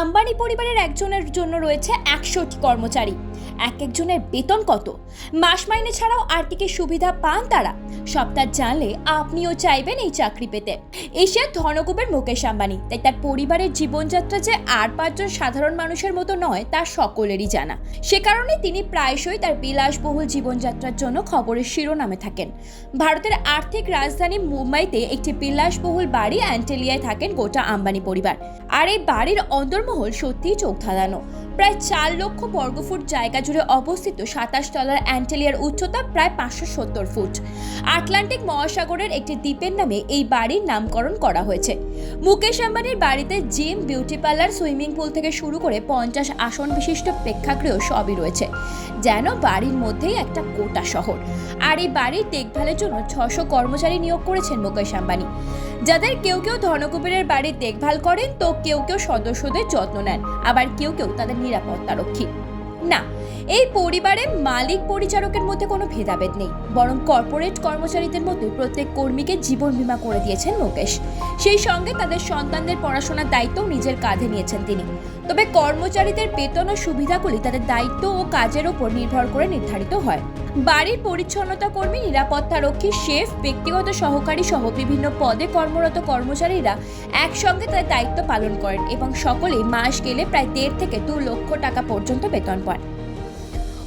আম্বানি পরিবারের একজনের জন্য রয়েছে একশোটি কর্মচারী। এক একজনের বেতন কত? মাস মাইনে ছাড়াও আর কি কি সুবিধা পান তারা? সপ্তাহ জানলে আপনিও চাইবেন এই চাকরি পেতে। এশিয়ার ধনকুবের মুকেশ আম্বানি। তাই তার পরিবারের জীবনযাত্রা যে আর পাঁচজন সাধারণ মানুষের মতো নয়, তা সকলেরই জানা। সে কারণে তিনি প্রায়শই তার বিলাসবহুল জীবনযাত্রার জন্য খবরের শিরোনামে থাকেন। ভারতের আর্থিক রাজধানী মুম্বাইতে একটি বিলাসবহুল বাড়ি অ্যান্টেলিয়ায় থাকেন গোটা আম্বানি পরিবার। আর এই বাড়ির অন্দরমহল সত্যিই চোখ ধাঁধানো। প্রায় চার লক্ষ বর্গফুট জায়গা জুড়ে অবস্থিত সাতাশ তলার অ্যান্টেলিয়ার উচ্চতা প্রায় পাঁচশো সত্তর ফুট। আটলান্টিক মহাসাগরের একটি দ্বীপের নামে এই বাড়ির নামকরণ করা হয়েছে। মুকেশ আম্বানির বাড়িতে gym beauty parlour, swimming pool থেকে শুরু করে পঞ্চাশ আসন বিশিষ্ট প্রেক্ষাগৃহ সবই রয়েছে, যেন বাড়ির মধ্যেই একটা গোটা শহর। আর এই বাড়ির দেখভালের জন্য ছশো কর্মচারী নিয়োগ করেছেন মুকেশ আম্বানি। যাদের কেউ কেউ ধনকুবেরের বাড়ির দেখভাল করেন, তো কেউ কেউ সদস্যদের যত্ন নেন। আবার কেউ কেউ তাদের নিরাপত্তা রক্ষী। না, এই পরিবারে মালিক পরিচারকের মধ্যে কোনো ভেদাভেদ নেই, বরং কর্পোরেট কর্মচারীদের মতোই প্রত্যেক কর্মীকে জীবন বিমা করে দিয়েছেন মুকেশ। সেই সঙ্গে তাদের সন্তানদের পড়াশোনার দায়িত্বও নিজের কাঁধে নিয়েছেন তিনি। তবে কর্মচারীদের বেতন ও সুবিধাগুলি তাদের দায়িত্ব ও কাজের ওপর নির্ভর করে নির্ধারিত হয়। বাড়ির পরিচ্ছন্নতা কর্মী, নিরাপত্তা রক্ষী, শেফ, ব্যক্তিগত সহকারী সহ বিভিন্ন পদে কর্মরত কর্মচারীরা একসঙ্গে তাদের দায়িত্ব পালন করেন এবং সকলেই মাস গেলে প্রায় দেড় থেকে দু লক্ষ টাকা পর্যন্ত বেতন পান।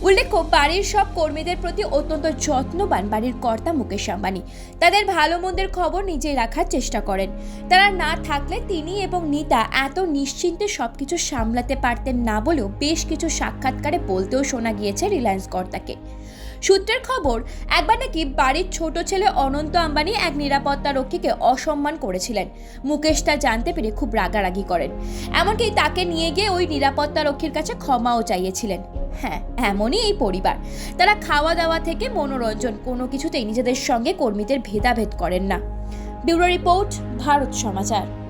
উল্লেখ্য, বাড়ির সব কর্মীদের প্রতি অত্যন্ত যত্নবান বাড়ির কর্তা মুকেশ আম্বানি। তাদের ভালো মন্দের খবর নিজেই রাখার চেষ্টা করেন। তারা না থাকলে তিনি এবং নিতা এত নিশ্চিন্তে সব কিছু সামলাতে পারতেন না বলেও বেশ কিছু সাক্ষাৎকারে বলতেও শোনা গিয়েছে রিলায়েন্স কর্তাকে। সূত্রের খবর, একবার নাকি বাড়ির ছোট ছেলে অনন্ত আম্বানি এক নিরাপত্তা রক্ষীকে অসম্মান করেছিলেন। মুকেশ তা জানতে পেরে খুব রাগারাগি করেন। এমনকি তাকে নিয়ে গিয়ে ওই নিরাপত্তা রক্ষীর কাছে ক্ষমাও চাইয়েছিলেন। হ্যাঁ এমনই এই পরিবার। তারা খাওয়া দাওয়া থেকে মনোরঞ্জন কোনো কিছুতেই নিজেদের সঙ্গে কর্মীদের ভেদাভেদ করেন না। Bureau report, Bharat Samachar.